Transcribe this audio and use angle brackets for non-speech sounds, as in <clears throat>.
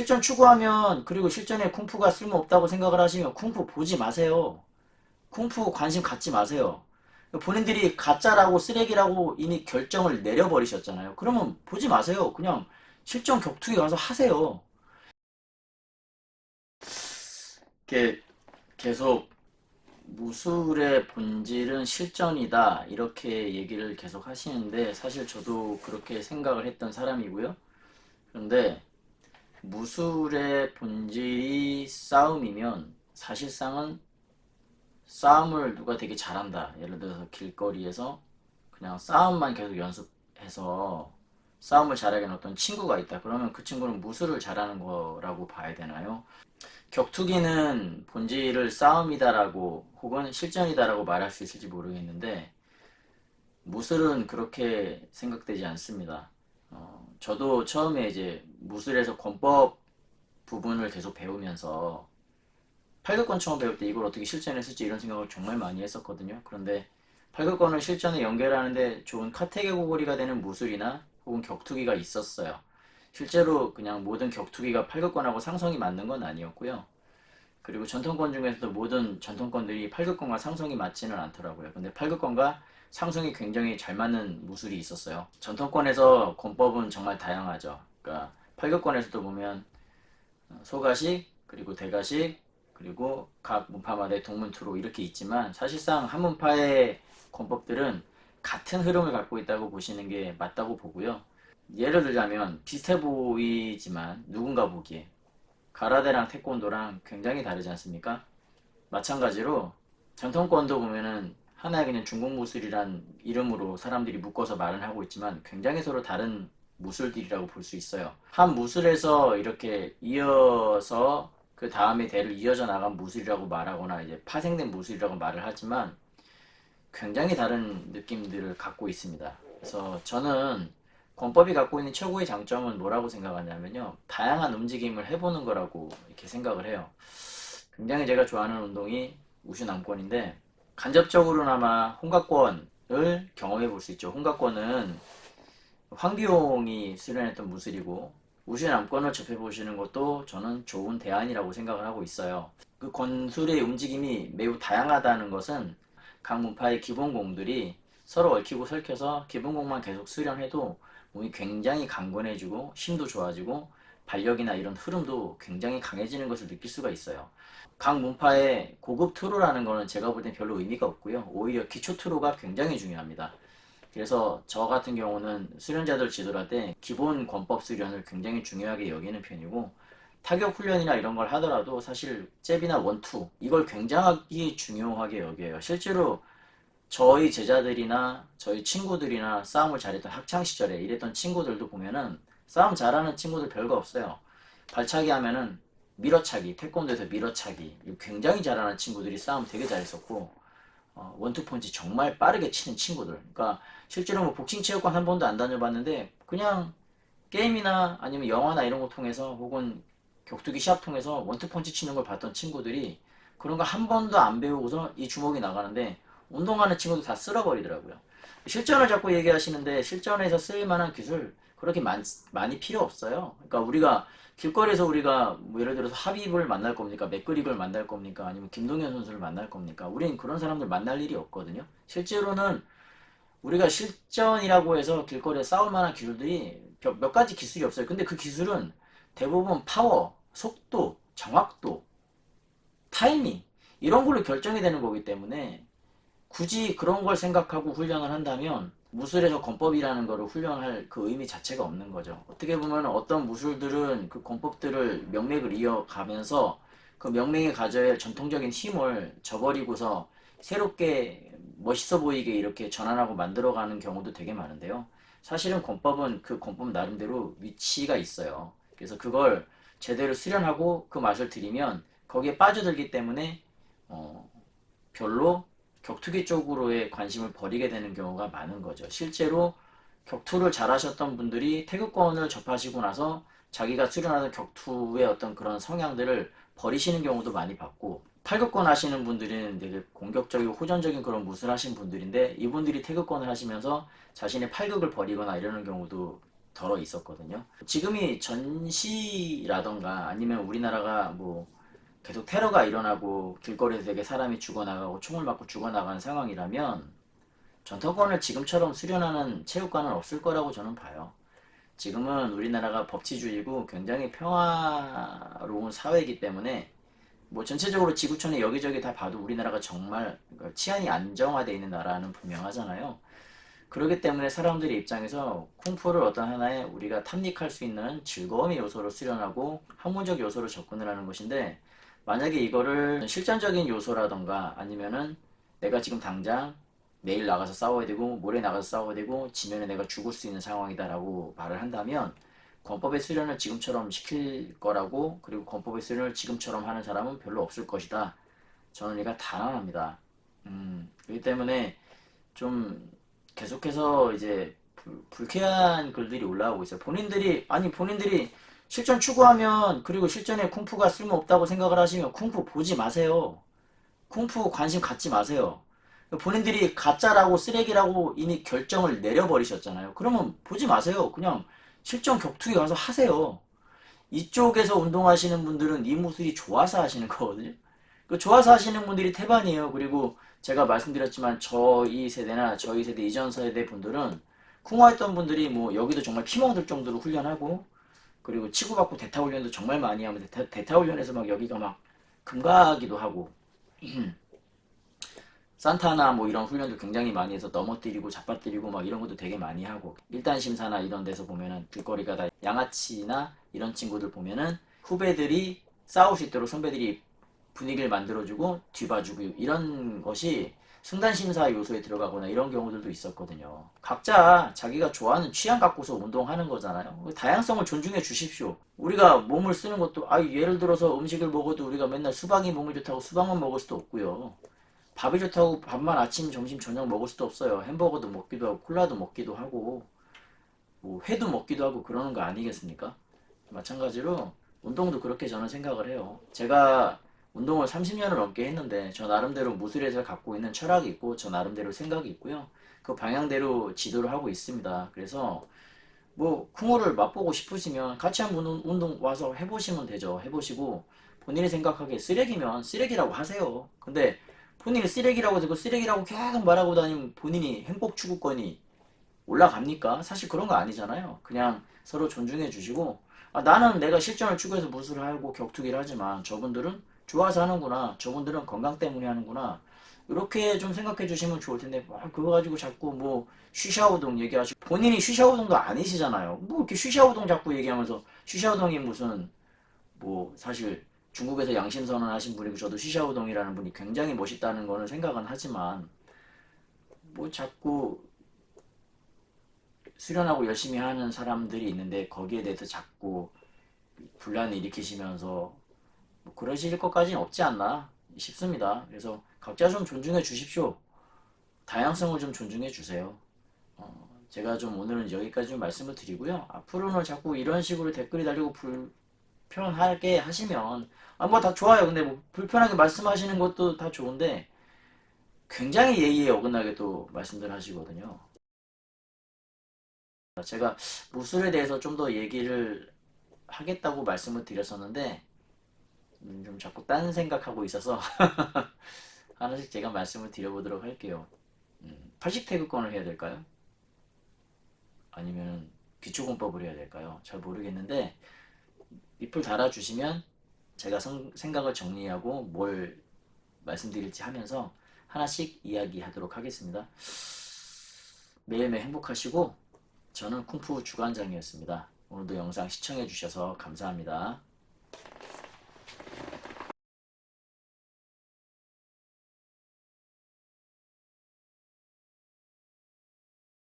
실전 추구하면 그리고 실전에 쿵푸가 쓸모없다고 생각을 하시면 쿵푸 보지 마세요. 쿵푸 관심 갖지 마세요. 본인들이 가짜라고 쓰레기라고 이미 결정을 내려버리셨잖아요. 그러면 보지 마세요. 그냥 실전 격투기 가서 하세요. 이렇게 계속 무술의 본질은 실전이다. 이렇게 얘기를 계속 하시는데 사실 저도 그렇게 생각을 했던 사람이고요. 그런데 무술의 본질이 싸움이면 사실상은 싸움을 누가 되게 잘한다. 예를 들어서 길거리에서 그냥 싸움만 계속 연습해서 싸움을 잘하게 는 어떤 친구가 있다. 그러면 그 친구는 무술을 잘하는 거라고 봐야 되나요? 격투기는 본질을 싸움이다라고 혹은 실전이다라고 말할 수 있을지 모르겠는데 무술은 그렇게 생각되지 않습니다. 어, 저도 처음에 이제 무술에서 권법 부분을 계속 배우면서 팔극권 처음 배울 때 이걸 어떻게 실전했을지 이런 생각을 정말 많이 했었거든요. 그런데 팔극권을 실전에 연결하는데 좋은 카테고리가 되는 무술이나 혹은 격투기가 있었어요. 실제로 그냥 모든 격투기가 팔극권하고 상성이 맞는 건 아니었고요. 그리고 전통권 중에서도 모든 전통권들이 팔극권과 상성이 맞지는 않더라고요. 근데 팔극권과 상성이 굉장히 잘 맞는 무술이 있었어요. 전통권에서 권법은 정말 다양하죠. 그러니까 팔극권에서도 보면 소가식, 그리고 대가식, 그리고 각 문파마다의 동문투로 이렇게 있지만 사실상 한 문파의 권법들은 같은 흐름을 갖고 있다고 보시는 게 맞다고 보고요. 예를 들자면 비슷해 보이지만 누군가 보기에 가라데랑 태권도랑 굉장히 다르지 않습니까? 마찬가지로 전통권도 보면은 하나의 그냥 중국 무술이란 이름으로 사람들이 묶어서 말을 하고 있지만 굉장히 서로 다른 무술들이라고 볼 수 있어요. 한 무술에서 이렇게 이어서 그 다음에 대를 이어져 나간 무술이라고 말하거나 이제 파생된 무술이라고 말을 하지만 굉장히 다른 느낌들을 갖고 있습니다. 그래서 저는 권법이 갖고 있는 최고의 장점은 뭐라고 생각하냐면요. 다양한 움직임을 해보는 거라고 이렇게 생각을 해요. 굉장히 제가 좋아하는 운동이 우슈 남권인데 간접적으로나마 홍각권을 경험해 볼 수 있죠. 홍각권은 황비용이 수련했던 무술이고 우슈 남권을 접해 보시는 것도 저는 좋은 대안이라고 생각을 하고 있어요. 그 권술의 움직임이 매우 다양하다는 것은 각 문파의 기본공들이 서로 얽히고 설켜서 기본공만 계속 수련해도 몸이 굉장히 강건해지고 힘도 좋아지고 발력이나 이런 흐름도 굉장히 강해지는 것을 느낄 수가 있어요. 각 문파의 고급 트로라는 거는 제가 볼 땐 별로 의미가 없고요. 오히려 기초 트로가 굉장히 중요합니다. 그래서 저 같은 경우는 수련자들 지도할 때 기본 권법 수련을 굉장히 중요하게 여기는 편이고 타격 훈련이나 이런 걸 하더라도 사실 잽이나 원투 이걸 굉장히 중요하게 여겨요. 실제로 저희 제자들이나 저희 친구들이나 싸움을 잘했던 학창 시절에 이랬던 친구들도 보면은 싸움 잘하는 친구들 별거 없어요. 발차기 하면은 밀어차기, 태권도에서 밀어차기 굉장히 잘하는 친구들이 싸움 되게 잘했었고 어, 원투펀치 정말 빠르게 치는 친구들. 그러니까 실제로 뭐 복싱 체육관 한 번도 안 다녀봤는데 그냥 게임이나 아니면 영화나 이런 거 통해서 혹은 격투기 시합 통해서 원투펀치 치는 걸 봤던 친구들이 그런 거 한 번도 안 배우고서 이 주먹이 나가는데 운동하는 친구도 다 쓸어버리더라고요. 실전을 자꾸 얘기하시는데 실전에서 쓸 만한 기술 그렇게 많, 많이 필요 없어요. 그러니까 우리가 길거리에서 우리가 뭐 예를 들어서 하빕을 만날 겁니까? 맥그릭을 만날 겁니까? 아니면 김동현 선수를 만날 겁니까? 우리는 그런 사람들 만날 일이 없거든요. 실제로는 우리가 실전이라고 해서 길거리에 싸울 만한 기술들이 몇, 몇 가지 기술이 없어요. 근데 그 기술은 대부분 파워, 속도, 정확도, 타이밍 이런 걸로 결정이 되는 거기 때문에 굳이 그런 걸 생각하고 훈련을 한다면 무술에서 권법이라는 거를 훈련할 그 의미 자체가 없는 거죠. 어떻게 보면 어떤 무술들은 그 권법들을 명맥을 이어가면서 그 명맥에 가져야 할 전통적인 힘을 저버리고서 새롭게 멋있어 보이게 이렇게 전환하고 만들어가는 경우도 되게 많은데요. 사실은 권법은 그 권법 나름대로 위치가 있어요. 그래서 그걸 제대로 수련하고 그 맛을 들이면 거기에 빠져들기 때문에 어, 별로 격투기 쪽으로의 관심을 버리게 되는 경우가 많은 거죠. 실제로 격투를 잘하셨던 분들이 태극권을 접하시고 나서 자기가 수련하던 격투의 어떤 그런 성향들을 버리시는 경우도 많이 봤고 팔극권 하시는 분들은 되게 공격적이고 호전적인 그런 무술 하신 분들인데 이분들이 태극권을 하시면서 자신의 팔극을 버리거나 이러는 경우도 덜어 있었거든요. 지금이 전시라던가 아니면 우리나라가 뭐 계속 테러가 일어나고 길거리에서 되게 사람이 죽어나가고 총을 맞고 죽어나가는 상황이라면 전통권을 지금처럼 수련하는 체육관은 없을 거라고 저는 봐요. 지금은 우리나라가 법치주의고 굉장히 평화로운 사회이기 때문에 뭐 전체적으로 지구촌에 여기저기 다 봐도 우리나라가 정말 그 치안이 안정화되어 있는 나라는 분명하잖아요. 그렇기 때문에 사람들의 입장에서 쿵푸를 어떤 하나의 우리가 탐닉할 수 있는 즐거움의 요소로 수련하고 학문적 요소로 접근을 하는 것인데 만약에 이거를 실전적인 요소라던가 아니면은 내가 지금 당장 내일 나가서 싸워야 되고 모레 나가서 싸워야 되고 지면에 내가 죽을 수 있는 상황이다라고 말을 한다면 권법의 수련을 지금처럼 시킬 거라고 그리고 권법의 수련을 지금처럼 하는 사람은 별로 없을 것이다. 저는 이가 단언합니다. 음, 그렇기 때문에 좀 계속해서 이제 불, 불쾌한 글들이 올라오고 있어요. 본인들이 아니 본인들이 실전 추구하면 그리고 실전에 쿵푸가 쓸모없다고 생각을 하시면 쿵푸 보지 마세요. 쿵푸 관심 갖지 마세요. 본인들이 가짜라고 쓰레기라고 이미 결정을 내려버리셨잖아요. 그러면 보지 마세요. 그냥 실전 격투기 가서 하세요. 이쪽에서 운동하시는 분들은 이 모습이 좋아서 하시는 거거든요. 그 좋아서 하시는 분들이 태반이에요. 그리고 제가 말씀드렸지만 저희 세대나 저희 세대 이전 세대 분들은 쿵화했던 분들이 뭐 여기도 정말 피멍들 정도로 훈련하고 그리고 치고받고 대타 훈련도 정말 많이 하면 대타, 대타 훈련에서 막 여기가 막 금가기도 하고. <clears throat> 산타나 뭐 이런 훈련도 굉장히 많이 해서 넘어뜨리고 잡아뜨리고 막 이런 것도 되게 많이 하고. 일단 심사나 이런 데서 보면은 길거리가 다 양아치나 이런 친구들 보면은 후배들이 싸울 수 있도록 선배들이 분위기를 만들어주고 뒤봐주고 이런 것이 승단 심사 요소에 들어가거나 이런 경우들도 있었거든요. 각자 자기가 좋아하는 취향 갖고서 운동하는 거잖아요. 다양성을 존중해 주십시오. 우리가 몸을 쓰는 것도 아 예를 들어서 음식을 먹어도 우리가 맨날 수박이 몸에 좋다고 수박만 먹을 수도 없고요. 밥이 좋다고 밥만 아침, 점심, 저녁 먹을 수도 없어요. 햄버거도 먹기도 하고 콜라도 먹기도 하고 뭐 회도 먹기도 하고 그러는 거 아니겠습니까? 마찬가지로 운동도 그렇게 저는 생각을 해요. 제가 운동을 30년을 넘게 했는데 저 나름대로 무술에서 갖고 있는 철학이 있고 저 나름대로 생각이 있고요. 그 방향대로 지도를 하고 있습니다. 그래서 뭐 쿵어를 맛보고 싶으시면 같이 한번 운동 와서 해보시면 되죠. 해보시고 본인이 생각하기에 쓰레기면 쓰레기라고 하세요. 근데 본인이 쓰레기라고 해서 그 쓰레기라고 계속 말하고 다니면 본인이 행복 추구권이 올라갑니까? 사실 그런 거 아니잖아요. 그냥 서로 존중해 주시고 아, 나는 내가 실전을 추구해서 무술을 하고 격투기를 하지만 저분들은 좋아서 하는구나. 저분들은 건강 때문에 하는구나. 이렇게 좀 생각해 주시면 좋을 텐데 아, 그거 가지고 자꾸 뭐 쉬샤우동 얘기하시고 본인이 쉬샤우동도 아니시잖아요. 뭐 이렇게 쉬샤우동 자꾸 얘기하면서 쉬샤우동이 무슨 뭐 사실 중국에서 양심 선언하신 분이고 저도 쉬샤우동이라는 분이 굉장히 멋있다는 거는 생각은 하지만 뭐 자꾸 수련하고 열심히 하는 사람들이 있는데 거기에 대해서 자꾸 분란을 일으키시면서 뭐 그러실 것까지는 없지 않나 싶습니다. 그래서 각자 좀 존중해 주십시오. 다양성을 좀 존중해 주세요. 어, 제가 좀 오늘은 여기까지 좀 말씀을 드리고요. 앞으로는 자꾸 이런 식으로 댓글이 달리고 불편하게 하시면 아 뭐 다 좋아요. 근데 뭐 불편하게 말씀하시는 것도 다 좋은데 굉장히 예의에 어긋나게 또 말씀들 하시거든요. 제가 무술에 대해서 좀 더 얘기를 하겠다고 말씀을 드렸었는데 음, 좀 자꾸 딴 생각하고 있어서 <laughs> 하나씩 제가 말씀을 드려보도록 할게요. 음, 80 태그권을 해야 될까요? 아니면 기초공법을 해야 될까요? 잘 모르겠는데 리플 달아주시면 제가 성, 생각을 정리하고 뭘 말씀드릴지 하면서 하나씩 이야기하도록 하겠습니다. 매일매일 행복하시고 저는 쿵푸 주관장이었습니다. 오늘도 영상 시청해 주셔서 감사합니다.